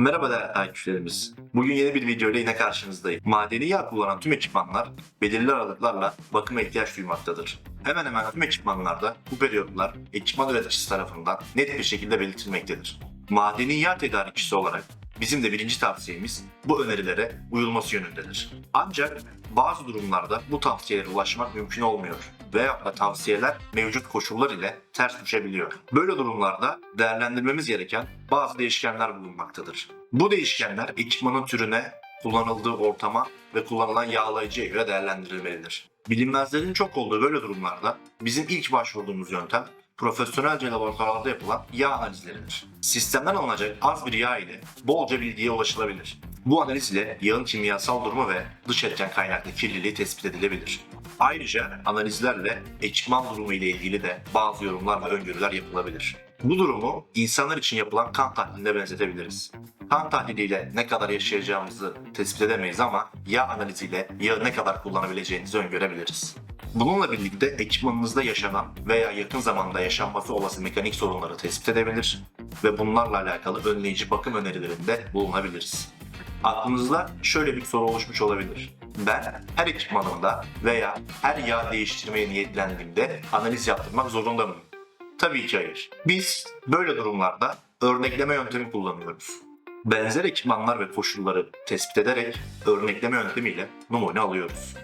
Merhaba değerli takipçilerimiz. Bugün yeni bir video ile yine karşınızdayım. Madeni yağ kullanan tüm ekipmanlar belirli aralıklarla bakıma ihtiyaç duymaktadır. Hemen hemen tüm ekipmanlarda bu periyotlar ekipman üreticisi tarafından net bir şekilde belirtilmektedir. Madeni yağ tedarikçisi olarak bizim de birinci tavsiyemiz bu önerilere uyulması yönündedir. Ancak bazı durumlarda bu tavsiyelere ulaşmak mümkün olmuyor da tavsiyeler mevcut koşullar ile ters düşebiliyor. Böyle durumlarda değerlendirmemiz gereken bazı değişkenler bulunmaktadır. Bu değişkenler ekipmanın türüne, kullanıldığı ortama ve kullanılan yağlayıcıya göre değerlendirilmelidir. Bilinmezlerin çok olduğu böyle durumlarda bizim ilk başvurduğumuz yöntem profesyonelce laboratuvarlarda yapılan yağ analizleridir. Sistemden alınacak az bir yağ ile bolca bilgiye ulaşılabilir. Bu analiz ile yağın kimyasal durumu ve dış etken kaynaklı kirliliği tespit edilebilir. Ayrıca analizlerle ekipman durumu ile ilgili de bazı yorumlar ve öngörüler yapılabilir. Bu durumu insanlar için yapılan kan tahliline benzetebiliriz. Kan tahliliyle ne kadar yaşayacağımızı tespit edemeyiz ama yağ analiziyle yağı ne kadar kullanabileceğinizi öngörebiliriz. Bununla birlikte ekipmanınızda yaşanan veya yakın zamanda yaşanması olası mekanik sorunları tespit edebilir ve bunlarla alakalı önleyici bakım önerilerinde bulunabiliriz. Aklınızda şöyle bir soru oluşmuş olabilir. Ben her ekipmanımda veya her yağ değiştirmeye niyetlendiğimde analiz yaptırmak zorunda mıyım? Tabii ki hayır. Biz böyle durumlarda örnekleme yöntemi kullanıyoruz. Benzer ekipmanlar ve koşulları tespit ederek örnekleme yöntemiyle numune alıyoruz.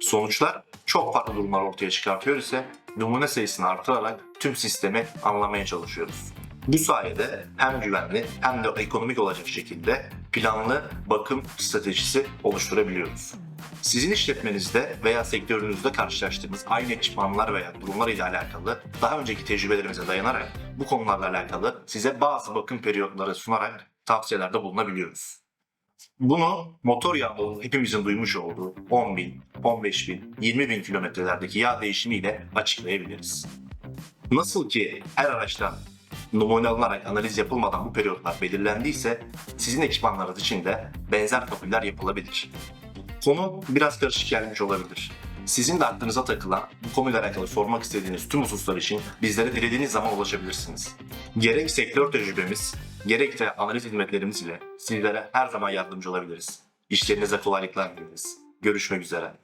Sonuçlar çok farklı durumlar ortaya çıkartıyor ise numune sayısını artırarak tüm sistemi anlamaya çalışıyoruz. Bu sayede hem güvenli hem de ekonomik olacak şekilde planlı bakım stratejisi oluşturabiliyoruz. Sizin işletmenizde veya sektörünüzde karşılaştığınız aynı ekipmanlar veya durumlar ile alakalı daha önceki tecrübelerimize dayanarak bu konularla alakalı size bazı bakım periyotları sunarak tavsiyelerde bulunabiliyoruz. Bunu motor yağının hepimizin duymuş olduğu 10 bin, 15 bin, 20 bin kilometrelerdeki yağ değişimiyle açıklayabiliriz. Nasıl ki her araçtan numune alınarak analiz yapılmadan bu periyotlar belirlendiyse sizin ekipmanlarınız için de benzer kabüller yapılabilir. Konu biraz karışık gelmiş olabilir. Sizin de aklınıza takılan bu konuyla alakalı sormak istediğiniz tüm hususlar için bizlere dilediğiniz zaman ulaşabilirsiniz. Gerek sektör tecrübemiz, gerek de analiz hizmetlerimiz ile sizlere her zaman yardımcı olabiliriz. İşlerinize kolaylıklar dileriz. Görüşmek üzere.